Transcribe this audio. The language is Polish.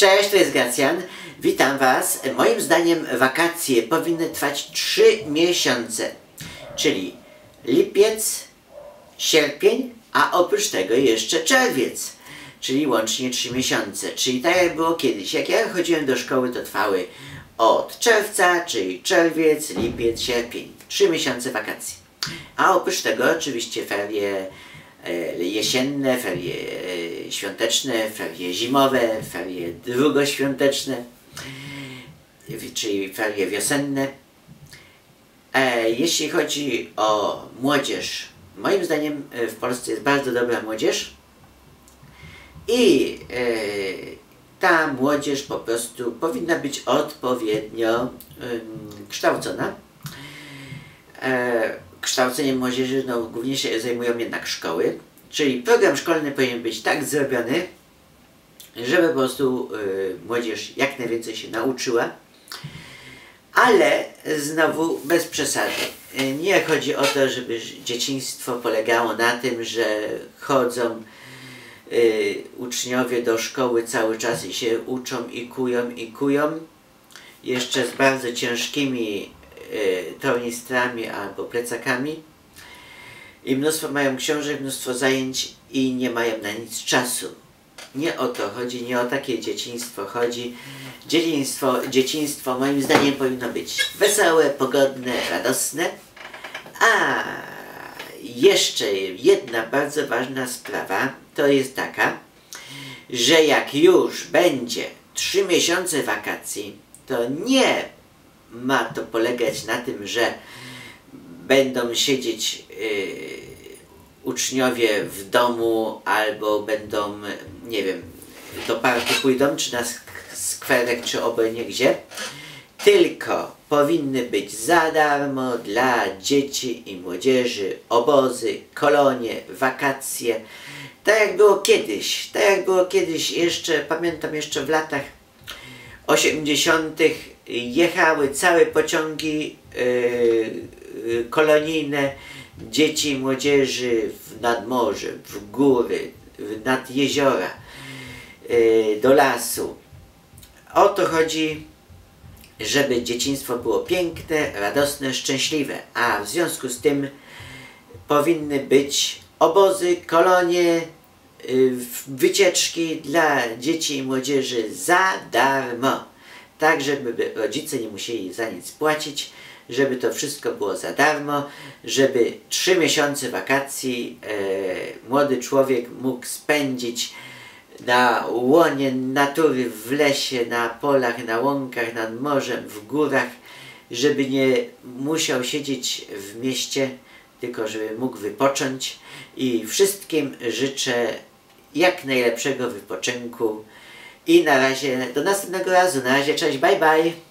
Cześć, to jest Gracjan. Witam Was. Moim zdaniem wakacje powinny trwać 3 miesiące, czyli lipiec, sierpień, a oprócz tego jeszcze czerwiec, czyli łącznie 3 miesiące. Czyli tak jak było kiedyś. Jak ja chodziłem do szkoły, to trwały od czerwca, czyli czerwiec, lipiec, sierpień. 3 miesiące wakacji. A oprócz tego oczywiście ferie jesienne, ferie e, świąteczne, ferie zimowe, ferie drugoświąteczne, czyli ferie wiosenne. E, Jeśli chodzi o młodzież, moim zdaniem e, w Polsce jest bardzo dobra młodzież i e, ta młodzież po prostu powinna być odpowiednio kształcona. Kształceniem młodzieży no, głównie się zajmują jednak szkoły, czyli program szkolny powinien być tak zrobiony, żeby po prostu y, młodzież jak najwięcej się nauczyła, ale znowu bez przesady. Y, Nie chodzi o to, żeby dzieciństwo polegało na tym, że chodzą y, uczniowie do szkoły cały czas i się uczą i kują i kują, jeszcze z bardzo ciężkimi tornistrami albo plecakami i mnóstwo mają książek, mnóstwo zajęć i nie mają na nic czasu. Nie o to chodzi, nie o takie dzieciństwo chodzi. Dzieciństwo, dzieciństwo moim zdaniem powinno być wesołe, pogodne, radosne. A jeszcze jedna bardzo ważna sprawa to jest taka, że jak już będzie trzy miesiące wakacji, to nie ma to polegać na tym, że będą siedzieć yy, uczniowie w domu albo będą, nie wiem, do parku pójdą, czy na sk- skwerek, czy obojętnie gdzie, tylko powinny być za darmo dla dzieci i młodzieży obozy, kolonie, wakacje. Tak jak było kiedyś, tak jak było kiedyś jeszcze, pamiętam jeszcze w latach 80. jechały całe pociągi yy, yy, kolonijne dzieci i młodzieży nad morze, w góry, nad jeziora, yy, do lasu. O to chodzi, żeby dzieciństwo było piękne, radosne, szczęśliwe, a w związku z tym powinny być obozy, kolonie, wycieczki dla dzieci i młodzieży za darmo. Tak, żeby by rodzice nie musieli za nic płacić, żeby to wszystko było za darmo, żeby trzy miesiące wakacji e, młody człowiek mógł spędzić na łonie natury, w lesie, na polach, na łąkach, nad morzem, w górach, żeby nie musiał siedzieć w mieście, tylko żeby mógł wypocząć i wszystkim życzę jak najlepszego wypoczynku i na razie do następnego razu. Na razie cześć, bye bye.